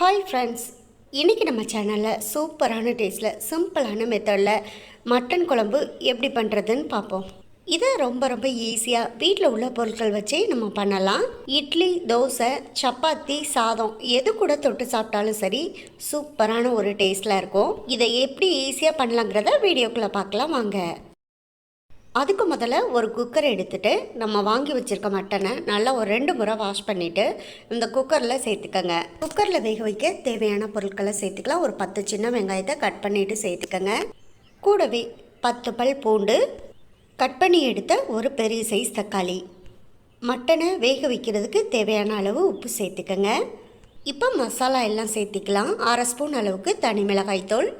Hi friends இன்றைக்கி நம்ம சேனலில் சூப்பரான டேஸ்ட்டில் சிம்பிளான மெத்தடில் மட்டன் குழம்பு எப்படி பண்ணுறதுன்னு பார்ப்போம். இதை ரொம்ப ரொம்ப ஈஸியாக வீட்டில் உள்ள பொருட்கள் வச்சே நம்ம பண்ணலாம். இட்லி தோசை சப்பாத்தி சாதம் எது கூட தொட்டு சாப்பிட்டாலும் சரி சூப்பரான ஒரு டேஸ்ட்டில் இருக்கும். இதை எப்படி ஈஸியாக பண்ணலாங்கிறத வீடியோக்குள்ளே பார்க்கலாம் வாங்க. அதுக்கு முதல்ல ஒரு குக்கர் எடுத்துகிட்டு நம்ம வாங்கி வச்சுருக்க மட்டனை நல்லா ஒரு ரெண்டு முறை வாஷ் பண்ணிவிட்டு இந்த குக்கரில் சேர்த்துக்கோங்க. குக்கரில் வேக வைக்க தேவையான பொருட்களை சேர்த்துக்கலாம். ஒரு பத்து சின்ன வெங்காயத்தை கட் பண்ணிவிட்டு சேர்த்துக்கோங்க. கூடவே பத்து பல் பூண்டு கட் பண்ணி எடுத்த ஒரு பெரிய சைஸ் தக்காளி. மட்டனை வேக வைக்கிறதுக்கு தேவையான அளவு உப்பு சேர்த்துக்கோங்க. இப்போ மசாலா எல்லாம் சேர்த்திக்கலாம். அரை ஸ்பூன் அளவுக்கு தனி மிளகாய்த்தூள்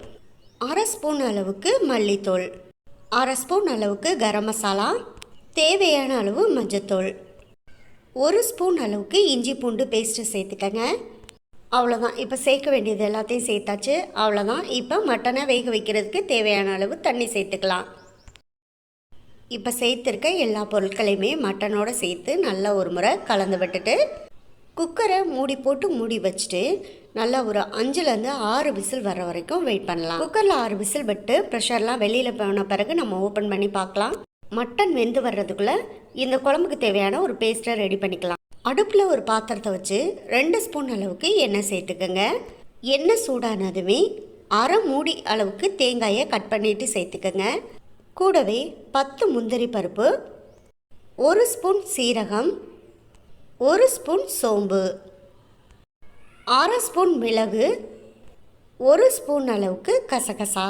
அரை ஸ்பூன் அளவுக்கு மல்லித்தூள். அரை ஸ்பூன் அளவுக்கு கரம் மசாலா தேவையான அளவு மஞ்சத்தூள். ஒரு ஸ்பூன் அளவுக்கு இஞ்சி பூண்டு பேஸ்ட்டு சேர்த்துக்கங்க. அவ்வளோதான் இப்போ சேர்க்க வேண்டியது எல்லாத்தையும் சேர்த்தாச்சு. அவ்வளோதான் இப்போ மட்டனை வேக வைக்கிறதுக்கு தேவையான அளவு தண்ணி சேர்த்துக்கலாம். இப்போ சேர்த்துருக்க எல்லா பொருட்களையுமே மட்டனோடு சேர்த்து நல்லா ஒரு முறை கலந்து விட்டுட்டு குக்கரை மூடி போட்டு மூடி வச்சுட்டு நல்லா ஒரு அஞ்சுலேருந்து ஆறு விசில் வர வரைக்கும் வெயிட் பண்ணலாம். குக்கரில் ஆறு விசில் விட்டு ப்ரெஷர்லாம் வெளியில் போன பிறகு நம்ம ஓப்பன் பண்ணி பார்க்கலாம். மட்டன் வெந்து வர்றதுக்குள்ளே இந்த குழம்புக்கு தேவையான ஒரு பேஸ்ட்டை ரெடி பண்ணிக்கலாம். அடுப்பில் ஒரு பாத்திரத்தை வச்சு ரெண்டு ஸ்பூன் அளவுக்கு எண்ணெய் சேர்த்துக்கோங்க. எண்ணெய் சூடானதுமே அரை மூடி அளவுக்கு தேங்காயை கட் பண்ணிட்டு சேர்த்துக்கோங்க. கூடவே பத்து முந்திரி பருப்பு ஒரு ஸ்பூன் சீரகம் ஒரு ஸ்பூன் சோம்பு. அரை ஸ்பூன் மிளகு ஒரு ஸ்பூன் அளவுக்கு கசகசா.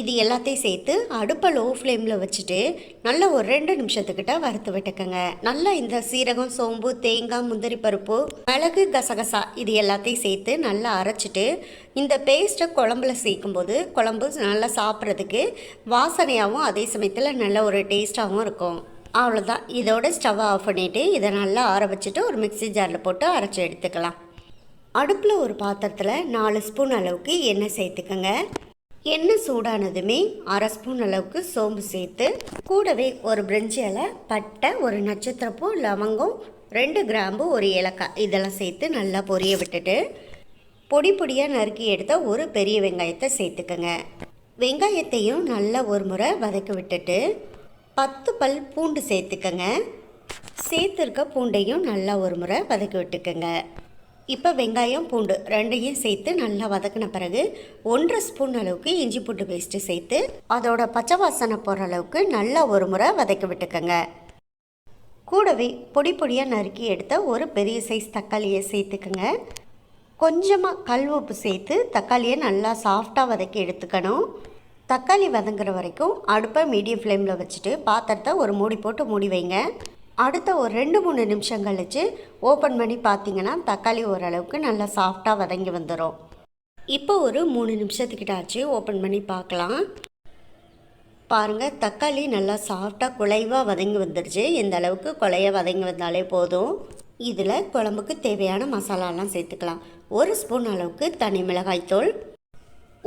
இது எல்லாத்தையும் சேர்த்து அடுப்பை லோ ஃப்ளேமில் வச்சுட்டு நல்லா ஒரு ரெண்டு நிமிஷத்துக்கிட்ட வறுத்து விட்டுக்கோங்க. நல்லா இந்த சீரகம் சோம்பு தேங்காய் முந்திரி பருப்பு மிளகு கசகசா இது எல்லாத்தையும் சேர்த்து நல்லா அரைச்சிட்டு இந்த பேஸ்ட்டை குழம்புல சேர்க்கும்போது குழம்பு நல்லா சாப்பிட்றதுக்கு வாசனையாகவும் அதே சமயத்தில் நல்ல ஒரு டேஸ்ட்டாகவும் இருக்கும். அவ்வளோதான் இதோட ஸ்டவ்வை ஆஃப் பண்ணிவிட்டு இதை நல்லா ஆற வச்சுட்டு ஒரு மிக்ஸி ஜாரில் போட்டு அரைச்சி எடுத்துக்கலாம். அடுப்பில் ஒரு பாத்திரத்தில் நாலு ஸ்பூன் அளவுக்கு எண்ணெய் சேர்த்துக்கோங்க. எண்ணெய் சூடானதுமே அரை ஸ்பூன் அளவுக்கு சோம்பு சேர்த்து கூடவே ஒரு பிரிஞ்சி இலை பட்டை ஒரு நட்சத்திரப்பூ லவங்கம் ரெண்டு கிராம்பு ஒரு ஏலக்காய் இதெல்லாம் சேர்த்து நல்லா பொரிய விட்டுட்டு பொடி பொடியாக நறுக்கி எடுத்த ஒரு பெரிய வெங்காயத்தை சேர்த்துக்கோங்க. வெங்காயத்தையும் நல்லா ஒரு முறை வதக்கி விட்டுட்டு பத்து பல் பூண்டு சேர்த்துக்கங்க. சேர்த்துருக்க பூண்டையும் நல்லா ஒரு முறை வதக்கி விட்டுக்கோங்க. இப்போ வெங்காயம் பூண்டு ரெண்டையும் சேர்த்து நல்லா வதக்கின பிறகு ஒன்றரை ஸ்பூன் அளவுக்கு இஞ்சி பூண்டு பேஸ்ட்டு சேர்த்து அதோட பச்சை வாசனை போகிற அளவுக்கு நல்லா ஒரு முறை வதக்கி விட்டுக்கோங்க. கூடவே பொடி பொடியாக நறுக்கி எடுத்த ஒரு பெரிய சைஸ் தக்காளியை சேர்த்துக்கோங்க. கொஞ்சமாக கல் உப்பு சேர்த்து தக்காளியை நல்லா சாஃப்டாக வதக்கி எடுத்துக்கணும். தக்காளி வதங்குற வரைக்கும் அடுப்பை மீடியம் ஃப்ளேமில் வச்சுட்டு பாத்திரத்தை ஒரு மூடி போட்டு மூடி வைங்க. அடுத்த ஒரு ரெண்டு மூணு நிமிஷம் கழித்து ஓப்பன் பண்ணி பார்த்தீங்கன்னா தக்காளி ஓரளவுக்கு நல்லா சாஃப்டாக வதங்கி வந்துடும் இப்போ ஒரு மூணு நிமிஷத்துக்கிட்ட ஆச்சு ஓப்பன் பண்ணி பார்க்கலாம். பாருங்கள் தக்காளி நல்லா சாஃப்டாக குலைவாக வதங்கி வந்துடுச்சு இந்த அளவுக்கு குலைய வதங்கி வந்தாலே போதும். இதில் குழம்புக்கு தேவையான மசாலாலாம் சேர்த்துக்கலாம். ஒரு ஸ்பூன் அளவுக்கு தனி மிளகாய்த்தூள்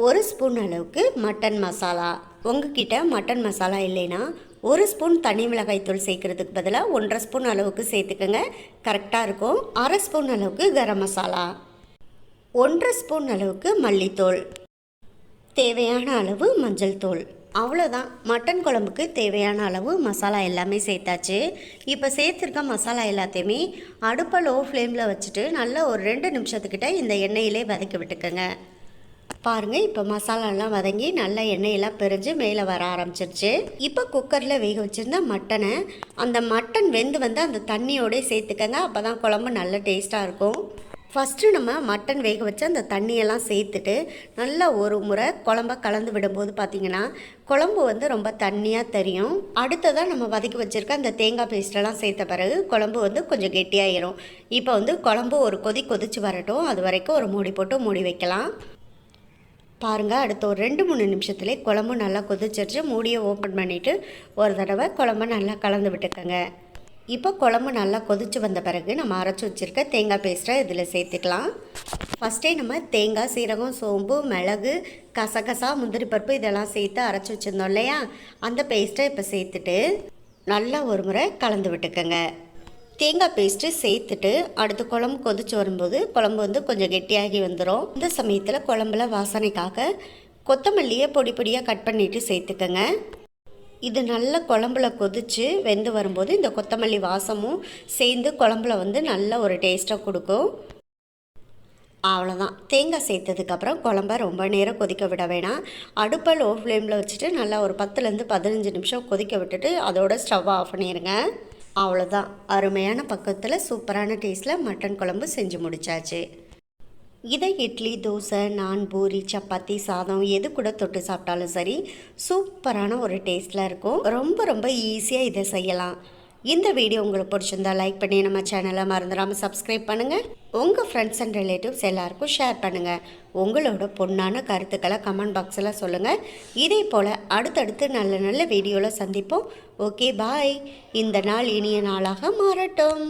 ஒரு ஸ்பூன் அளவுக்கு மட்டன் மசாலா. உங்ககிட்ட மட்டன் மசாலா இல்லைன்னா ஒரு ஸ்பூன் தனி மிளகாய் தூள் சேர்க்கறதுக்கு பதிலாக ஒன்றரை ஸ்பூன் அளவுக்கு சேர்த்துக்கோங்க. கரெக்டாக இருக்கும். அரை ஸ்பூன் அளவுக்கு கரம் மசாலா. ஒன்றரை ஸ்பூன் அளவுக்கு மல்லித்தூள். தேவையான அளவு மஞ்சள் தூள். அவ்வளோதான் மட்டன் குழம்புக்கு தேவையான அளவு மசாலா எல்லாமே சேர்த்தாச்சு. இப்போ சேர்த்துருக்க மசாலா எல்லாத்தையுமே அடுப்பை லோ ஃப்ளேமில் வச்சுட்டு நல்லா ஒரு ரெண்டு நிமிஷத்துக்கிட்ட இந்த எண்ணெயிலே வதக்கி விட்டுக்கோங்க. பாருங்கள் இப்போ மசாலாலாம் வதங்கி நல்லா எண்ணெயெல்லாம் பிரிஞ்சு மேலே வர ஆரம்பிச்சிருச்சு. இப்போ குக்கரில் வேக வச்சுருந்த மட்டனை அந்த மட்டன் வெந்து வந்து அந்த தண்ணியோடய சேர்த்துக்கங்க அப்போ தான் குழம்பு நல்ல டேஸ்ட்டாக இருக்கும். ஃபஸ்ட்டு நம்ம மட்டன் வேக வச்சு அந்த தண்ணியெல்லாம் சேர்த்துட்டு நல்லா ஒரு முறை குழம்ப கலந்து விடும்போது பார்த்திங்கன்னா குழம்பு வந்து ரொம்ப தண்ணியாக தெரியும். அடுத்ததாக நம்ம வதக்கி வச்சுருக்க அந்த தேங்காய் பேஸ்ட்டெல்லாம் சேர்த்த பிறகு குழம்பு வந்து கொஞ்சம் கெட்டியாயிரும். இப்போ வந்து குழம்பு ஒரு கொதி கொதிச்சு வரட்டும் அது வரைக்கும் ஒரு மூடி போட்டு மூடி வைக்கலாம். பாருங்கள் அடுத்த ஒரு ரெண்டு மூணு நிமிஷத்துலேயே குழம்பு நல்லா கொதிச்சிருச்சு. மூடியை ஓப்பன் பண்ணிவிட்டு ஒரு தடவை குழம்பு நல்லா கலந்து விட்டுக்கோங்க. இப்போ குழம்பு நல்லா கொதிச்சு வந்த பிறகு நம்ம அரைச்சி வச்சுருக்க தேங்காய் பேஸ்ட்டை இதில் சேர்த்துக்கலாம். ஃபஸ்ட்டே நம்ம தேங்காய் சீரகம் சோம்பு மிளகு கசகசா முந்திரி பருப்பு இதெல்லாம் சேர்த்து அரைச்சி வச்சுருந்தோம் இல்லையா? அந்த பேஸ்ட்டை இப்போ சேர்த்துட்டு நல்லா ஒரு முறை கலந்து விட்டுக்கோங்க. தேங்காய் பேஸ்ட்டு சேர்த்துட்டு அடுத்து குழம்பு கொதிச்சு வரும்போது குழம்பு வந்து கொஞ்சம் கெட்டியாகி வந்துடும் இந்த சமயத்தில் குழம்புல வாசனைக்காக கொத்தமல்லியை பொடி பொடியாக கட் பண்ணிவிட்டு சேர்த்துக்கோங்க. இது நல்ல குழம்புல கொதித்து வெந்து வரும்போது இந்த கொத்தமல்லி வாசமும் சேர்ந்து குழம்புல வந்து நல்ல ஒரு டேஸ்ட்டாக கொடுக்கும். அவ்வளோதான் தேங்காய் சேர்த்ததுக்கப்புறம் குழம்ப ரொம்ப நேரம் கொதிக்க விட வேணாம். அடுப்பை லோ ஃப்ளேமில் வச்சுட்டு நல்லா ஒரு பத்துலேருந்து பதினஞ்சு நிமிஷம் கொதிக்க விட்டுட்டு அதோட ஸ்டவ் ஆஃப் பண்ணிடுங்க அவ்வளோதான் அருமையான பக்கத்தில் சூப்பரான டேஸ்ட்டில் மட்டன் குழம்பு செஞ்சு முடிச்சாச்சு. இதை இட்லி தோசை நான் பூரி சப்பாத்தி சாதம் எது கூட தொட்டு சாப்பிட்டாலும் சரி சூப்பரான ஒரு டேஸ்ட்டில் இருக்கும். ரொம்ப ரொம்ப ஈஸியாக இதை செய்யலாம். இந்த வீடியோ உங்களுக்கு பிடிச்சிருந்தா லைக் பண்ணி நம்ம சேனலை மறந்துடாமல் சப்ஸ்கிரைப் பண்ணுங்கள் உங்கள் ஃப்ரெண்ட்ஸ் அண்ட் ரிலேட்டிவ்ஸ் எல்லாருக்கும் ஷேர் பண்ணுங்கள் உங்களோட பொண்ணான கருத்துக்களை கமெண்ட் பாக்ஸில் சொல்லுங்கள் இதே போல் அடுத்தடுத்து நல்ல நல்ல வீடியோவில் சந்திப்போம். ஓகே பாய் இந்த நாள் இனிய நாளாக மாறட்டும்.